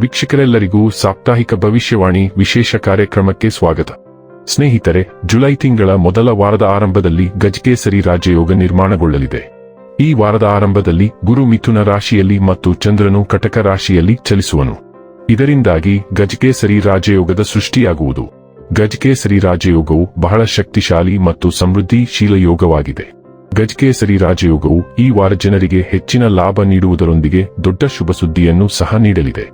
ವೀಕ್ಷಕರೆಲ್ಲರಿಗೂ ಸಾಪ್ತಾಹಿಕ ಭವಿಷ್ಯವಾಣಿ ವಿಶೇಷ ಕಾರ್ಯಕ್ರಮಕ್ಕೆ ಸ್ವಾಗತ. ಸ್ನೇಹಿತರೆ, ಜುಲೈ ತಿಂಗಳ ಮೊದಲ ವಾರದ ಆರಂಭದಲ್ಲಿ ಗಜಕೇಸರಿ ರಾಜಯೋಗ ನಿರ್ಮಾಣಗೊಳ್ಳಲಿದೆ. ಈ ವಾರದ ಆರಂಭದಲ್ಲಿ ಗುರು ಮಿಥುನ ರಾಶಿಯಲ್ಲಿ ಮತ್ತು ಚಂದ್ರನು ಕಟಕ ರಾಶಿಯಲ್ಲಿ ಚಲಿಸುವನು. ಇದರಿಂದಾಗಿ ಗಜಕೇಸರಿ ರಾಜಯೋಗದ ಸೃಷ್ಟಿಯಾಗುವುದು. ಗಜಕೇಸರಿ ರಾಜಯೋಗವು ಬಹಳ ಶಕ್ತಿಶಾಲಿ ಮತ್ತು ಸಮೃದ್ಧಿಶೀಲ ಯೋಗವಾಗಿದೆ. ಗಜಕೇಸರಿ ರಾಜಯೋಗವು ಈ ವಾರ ಜನರಿಗೆ ಹೆಚ್ಚಿನ ಲಾಭ ನೀಡುವುದರೊಂದಿಗೆ ದೊಡ್ಡ ಶುಭ ಸುದ್ದಿಯನ್ನು ಸಹ ನೀಡಲಿದೆ.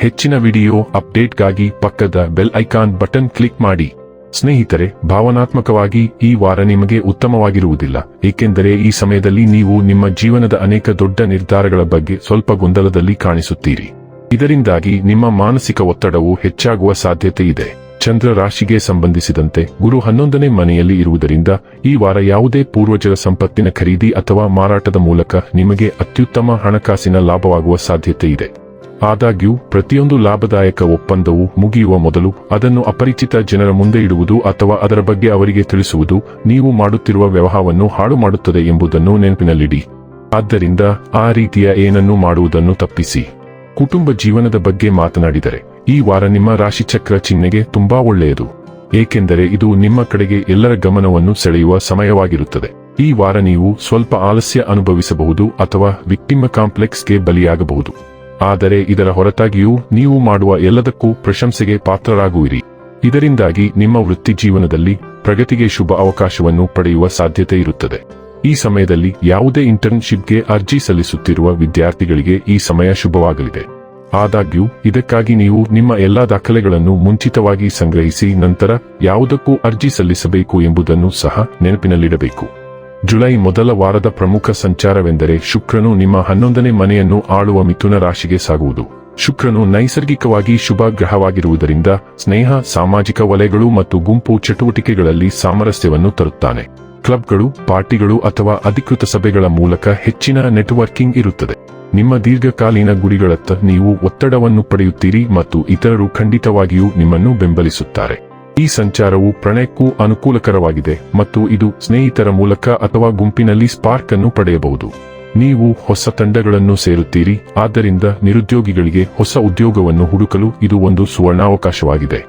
ಹೆಚ್ಚಿನ ವಿಡಿಯೋ ಅಪ್ಡೇಟ್ಗಾಗಿ ಪಕ್ಕದ ಬೆಲ್ ಐಕಾನ್ ಬಟನ್ ಕ್ಲಿಕ್ ಮಾಡಿ. ಸ್ನೇಹಿತರೆ, ಭಾವನಾತ್ಮಕವಾಗಿ ಈ ವಾರ ನಿಮಗೆ ಉತ್ತಮವಾಗಿರುವುದಿಲ್ಲ, ಏಕೆಂದರೆ ಈ ಸಮಯದಲ್ಲಿ ನೀವು ನಿಮ್ಮ ಜೀವನದ ಅನೇಕ ದೊಡ್ಡ ನಿರ್ಧಾರಗಳ ಬಗ್ಗೆ ಸ್ವಲ್ಪ ಗೊಂದಲದಲ್ಲಿ ಕಾಣಿಸುತ್ತೀರಿ. ಇದರಿಂದಾಗಿ ನಿಮ್ಮ ಮಾನಸಿಕ ಒತ್ತಡವು ಹೆಚ್ಚಾಗುವ ಸಾಧ್ಯತೆ ಇದೆ. ಚಂದ್ರ ರಾಶಿಗೆ ಸಂಬಂಧಿಸಿದಂತೆ ಗುರು ಹನ್ನೊಂದನೇ ಮನೆಯಲ್ಲಿ ಇರುವುದರಿಂದ ಈ ವಾರ ಯಾವುದೇ ಪೂರ್ವಜರ ಸಂಪತ್ತಿನ ಖರೀದಿ ಅಥವಾ ಮಾರಾಟದ ಮೂಲಕ ನಿಮಗೆ ಅತ್ಯುತ್ತಮ ಹಣಕಾಸಿನ ಲಾಭವಾಗುವ ಸಾಧ್ಯತೆ ಇದೆ. ಆದಾಗ್ಯೂ, ಪ್ರತಿಯೊಂದು ಲಾಭದಾಯಕ ಒಪ್ಪಂದವು ಮುಗಿಯುವ ಮೊದಲು ಅದನ್ನು ಅಪರಿಚಿತ ಜನರ ಮುಂದೆ ಇಡುವುದು ಅಥವಾ ಅದರ ಬಗ್ಗೆ ಅವರಿಗೆ ತಿಳಿಸುವುದು ನೀವು ಮಾಡುತ್ತಿರುವ ವ್ಯವಹಾರವನ್ನು ಹಾಳು ಮಾಡುತ್ತದೆ ಎಂಬುದನ್ನು ನೆನಪಿನಲ್ಲಿಡಿ. ಆದ್ದರಿಂದ ಆ ರೀತಿಯ ಏನನ್ನೂ ಮಾಡುವುದನ್ನು ತಪ್ಪಿಸಿ. ಕುಟುಂಬ ಜೀವನದ ಬಗ್ಗೆ ಮಾತನಾಡಿದರೆ, ಈ ವಾರ ನಿಮ್ಮ ರಾಶಿಚಕ್ರ ಚಿಹ್ನೆಗೆ ತುಂಬಾ ಒಳ್ಳೆಯದು. ಏಕೆಂದರೆ ಇದು ನಿಮ್ಮ ಕಡೆಗೆ ಎಲ್ಲರ ಗಮನವನ್ನು ಸೆಳೆಯುವ ಸಮಯವಾಗಿರುತ್ತದೆ. ಈ ವಾರ ನೀವು ಸ್ವಲ್ಪ ಆಲಸ್ಯ ಅನುಭವಿಸಬಹುದು ಅಥವಾ ವಿಕ್ಟಿಮ ಕಾಂಪ್ಲೆಕ್ಸ್ಗೆ ಬಲಿಯಾಗಬಹುದು. ಆದರೆ ಇದರ ಹೊರತಾಗಿಯೂ ನೀವು ಮಾಡುವ ಎಲ್ಲದಕ್ಕೂ ಪ್ರಶಂಸೆಗೆ ಪಾತ್ರರಾಗುವಿರಿ. ಇದರಿಂದಾಗಿ ನಿಮ್ಮ ವೃತ್ತಿ ಜೀವನದಲ್ಲಿ ಪ್ರಗತಿಗೆ ಶುಭ ಅವಕಾಶವನ್ನು ಪಡೆಯುವ ಸಾಧ್ಯತೆ ಇರುತ್ತದೆ. ಈ ಸಮಯದಲ್ಲಿ ಯಾವುದೇ ಇಂಟರ್ನ್ಶಿಪ್ಗೆ ಅರ್ಜಿ ಸಲ್ಲಿಸುತ್ತಿರುವ ವಿದ್ಯಾರ್ಥಿಗಳಿಗೆ ಈ ಸಮಯ ಶುಭವಾಗಲಿದೆ. ಆದಾಗ್ಯೂ, ಇದಕ್ಕಾಗಿ ನೀವು ನಿಮ್ಮ ಎಲ್ಲಾ ದಾಖಲೆಗಳನ್ನು ಮುಂಚಿತವಾಗಿ ಸಂಗ್ರಹಿಸಿ ನಂತರ ಯಾವುದಕ್ಕೂ ಅರ್ಜಿ ಸಲ್ಲಿಸಬೇಕು ಎಂಬುದನ್ನು ಸಹ ನೆನಪಿನಲ್ಲಿಡಬೇಕು. ಜುಲೈ ಮೊದಲ ವಾರದ ಪ್ರಮುಖ ಸಂಚಾರವೆಂದರೆ ಶುಕ್ರನು ನಿಮ್ಮ ಹನ್ನೊಂದನೇ ಮನೆಯನ್ನು ಆಳುವ ಮಿಥುನ ರಾಶಿಗೆ ಸಾಗುವುದು. ಶುಕ್ರನು ನೈಸರ್ಗಿಕವಾಗಿ ಶುಭ ಗ್ರಹವಾಗಿರುವುದರಿಂದ ಸ್ನೇಹ, ಸಾಮಾಜಿಕ ವಲಯಗಳು ಮತ್ತು ಗುಂಪು ಚಟುವಟಿಕೆಗಳಲ್ಲಿ ಸಾಮರಸ್ಯವನ್ನು ತರುತ್ತಾನೆ. ಕ್ಲಬ್ಗಳು, ಪಾರ್ಟಿಗಳು ಅಥವಾ ಅಧಿಕೃತ ಸಭೆಗಳ ಮೂಲಕ ಹೆಚ್ಚಿನ ನೆಟ್ವರ್ಕಿಂಗ್ ಇರುತ್ತದೆ. ನಿಮ್ಮ ದೀರ್ಘಕಾಲೀನ ಗುರಿಗಳತ್ತ ನೀವು ಒತ್ತಡವನ್ನು ಪಡೆಯುತ್ತೀರಿ ಮತ್ತು ಇತರರು ಖಂಡಿತವಾಗಿಯೂ ನಿಮ್ಮನ್ನು ಬೆಂಬಲಿಸುತ್ತಾರೆ. ಈ ಸಂಚಾರವು ಪ್ರಣಯಕ್ಕೂ ಅನುಕೂಲಕರವಾಗಿದೆ ಮತ್ತು ಇದು ಸ್ನೇಹಿತರ ಮೂಲಕ ಅಥವಾ ಗುಂಪಿನಲ್ಲಿ ಸ್ಪಾರ್ಕ್ ಅನ್ನು ಪಡೆಯಬಹುದು. ನೀವು ಹೊಸ ತಂಡಗಳನ್ನು ಸೇರುತ್ತೀರಿ, ಆದ್ದರಿಂದ ನಿರುದ್ಯೋಗಿಗಳಿಗೆ ಹೊಸ ಉದ್ಯೋಗವನ್ನು ಹುಡುಕಲು ಇದು ಒಂದು ಸುವರ್ಣಾವಕಾಶವಾಗಿದೆ.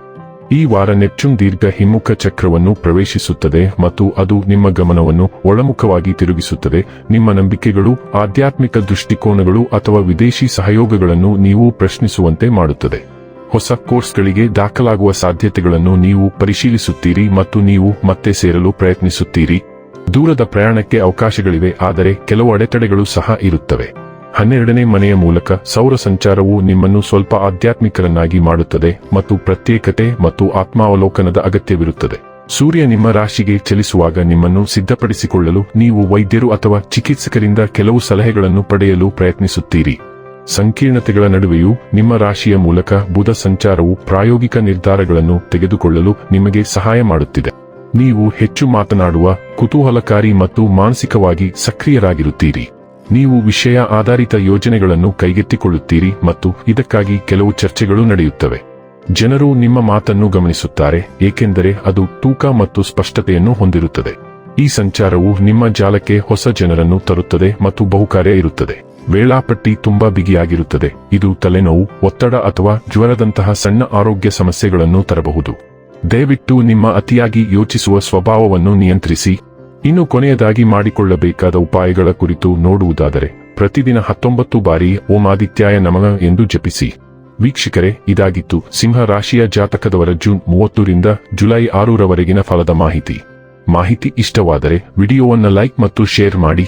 ಈ ವಾರ ನೆಪ್ಚೂನ್ ದೀರ್ಘ ಹಿಮ್ಮುಖ ಚಕ್ರವನ್ನು ಪ್ರವೇಶಿಸುತ್ತದೆ ಮತ್ತು ಅದು ನಿಮ್ಮ ಗಮನವನ್ನು ಒಳಮುಖವಾಗಿ ತಿರುಗಿಸುತ್ತದೆ. ನಿಮ್ಮ ನಂಬಿಕೆಗಳು, ಆಧ್ಯಾತ್ಮಿಕ ದೃಷ್ಟಿಕೋನಗಳು ಅಥವಾ ವಿದೇಶಿ ಸಹಯೋಗಗಳನ್ನು ನೀವು ಪ್ರಶ್ನಿಸುವಂತೆ ಮಾಡುತ್ತದೆ. ಹೊಸ ಕೋರ್ಸ್ಗಳಿಗೆ ದಾಖಲಾಗುವ ಸಾಧ್ಯತೆಗಳನ್ನು ನೀವು ಪರಿಶೀಲಿಸುತ್ತೀರಿ ಮತ್ತು ನೀವು ಮತ್ತೆ ಸೇರಲು ಪ್ರಯತ್ನಿಸುತ್ತೀರಿ. ದೂರದ ಪ್ರಯಾಣಕ್ಕೆ ಅವಕಾಶಗಳಿವೆ, ಆದರೆ ಕೆಲವು ಅಡೆತಡೆಗಳು ಸಹ ಇರುತ್ತವೆ. ಹನ್ನೆರಡನೇ ಮನೆಯ ಮೂಲಕ ಸೌರ ಸಂಚಾರವು ನಿಮ್ಮನ್ನು ಸ್ವಲ್ಪ ಆಧ್ಯಾತ್ಮಿಕರನ್ನಾಗಿ ಮಾಡುತ್ತದೆ ಮತ್ತು ಪ್ರತ್ಯೇಕತೆ ಮತ್ತು ಆತ್ಮಾವಲೋಕನದ ಅಗತ್ಯವಿರುತ್ತದೆ. ಸೂರ್ಯ ನಿಮ್ಮ ರಾಶಿಗೆ ಚಲಿಸುವಾಗ ನಿಮ್ಮನ್ನು ಸಿದ್ಧಪಡಿಸಿಕೊಳ್ಳಲು ನೀವು ವೈದ್ಯರು ಅಥವಾ ಚಿಕಿತ್ಸಕರಿಂದ ಕೆಲವು ಸಲಹೆಗಳನ್ನು ಪಡೆಯಲು ಪ್ರಯತ್ನಿಸುತ್ತೀರಿ. ಸಂಕೀರ್ಣತೆಗಳ ನಡುವೆಯೂ ನಿಮ್ಮ ರಾಶಿಯ ಮೂಲಕ ಬುಧ ಸಂಚಾರವು ಪ್ರಾಯೋಗಿಕ ನಿರ್ಧಾರಗಳನ್ನು ತೆಗೆದುಕೊಳ್ಳಲು ನಿಮಗೆ ಸಹಾಯ ಮಾಡುತ್ತಿದೆ. ನೀವು ಹೆಚ್ಚು ಮಾತನಾಡುವ, ಕುತೂಹಲಕಾರಿ ಮತ್ತು ಮಾನಸಿಕವಾಗಿ ಸಕ್ರಿಯರಾಗಿರುತ್ತೀರಿ. ನೀವು ವಿಷಯ ಆಧಾರಿತ ಯೋಜನೆಗಳನ್ನು ಕೈಗೆತ್ತಿಕೊಳ್ಳುತ್ತೀರಿ ಮತ್ತು ಇದಕ್ಕಾಗಿ ಕೆಲವು ಚರ್ಚೆಗಳು ನಡೆಯುತ್ತವೆ. ಜನರು ನಿಮ್ಮ ಮಾತನ್ನು ಗಮನಿಸುತ್ತಾರೆ, ಏಕೆಂದರೆ ಅದು ತೂಕ ಮತ್ತು ಸ್ಪಷ್ಟತೆಯನ್ನು ಹೊಂದಿರುತ್ತದೆ. ಈ ಸಂಚಾರವು ನಿಮ್ಮ ಜಾಲಕ್ಕೆ ಹೊಸ ಜನರನ್ನು ತರುತ್ತದೆ ಮತ್ತು ಬಹುಕಾರ್ಯ ಇರುತ್ತದೆ. ವೇಳಾಪಟ್ಟಿ ತುಂಬಾ ಬಿಗಿಯಾಗಿರುತ್ತದೆ. ಇದು ತಲೆನೋವು, ಒತ್ತಡ ಅಥವಾ ಜ್ವರದಂತಹ ಸಣ್ಣ ಆರೋಗ್ಯ ಸಮಸ್ಯೆಗಳನ್ನು ತರಬಹುದು. ದಯವಿಟ್ಟು ನಿಮ್ಮ ಅತಿಯಾಗಿ ಯೋಚಿಸುವ ಸ್ವಭಾವವನ್ನು ನಿಯಂತ್ರಿಸಿ. ಇನ್ನು ಕೊನೆಯದಾಗಿ ಮಾಡಿಕೊಳ್ಳಬೇಕಾದ ಉಪಾಯಗಳ ಕುರಿತು ನೋಡುವುದಾದರೆ, ಪ್ರತಿದಿನ ಹತ್ತೊಂಬತ್ತು ಬಾರಿ ಓಂ ಆದಿತ್ಯಾಯ ನಮನ ಎಂದು ಜಪಿಸಿ. ವೀಕ್ಷಕರೇ, ಇದಾಗಿತ್ತು ಸಿಂಹ ರಾಶಿಯ ಜಾತಕದವರ ಜೂನ್ ಮೂವತ್ತರಿಂದ ಜುಲೈ ಆರರವರೆಗಿನ ಫಲದ ಮಾಹಿತಿ. ಮಾಹಿತಿ ಇಷ್ಟವಾದರೆ ವಿಡಿಯೋವನ್ನು ಲೈಕ್ ಮತ್ತು ಶೇರ್ ಮಾಡಿ.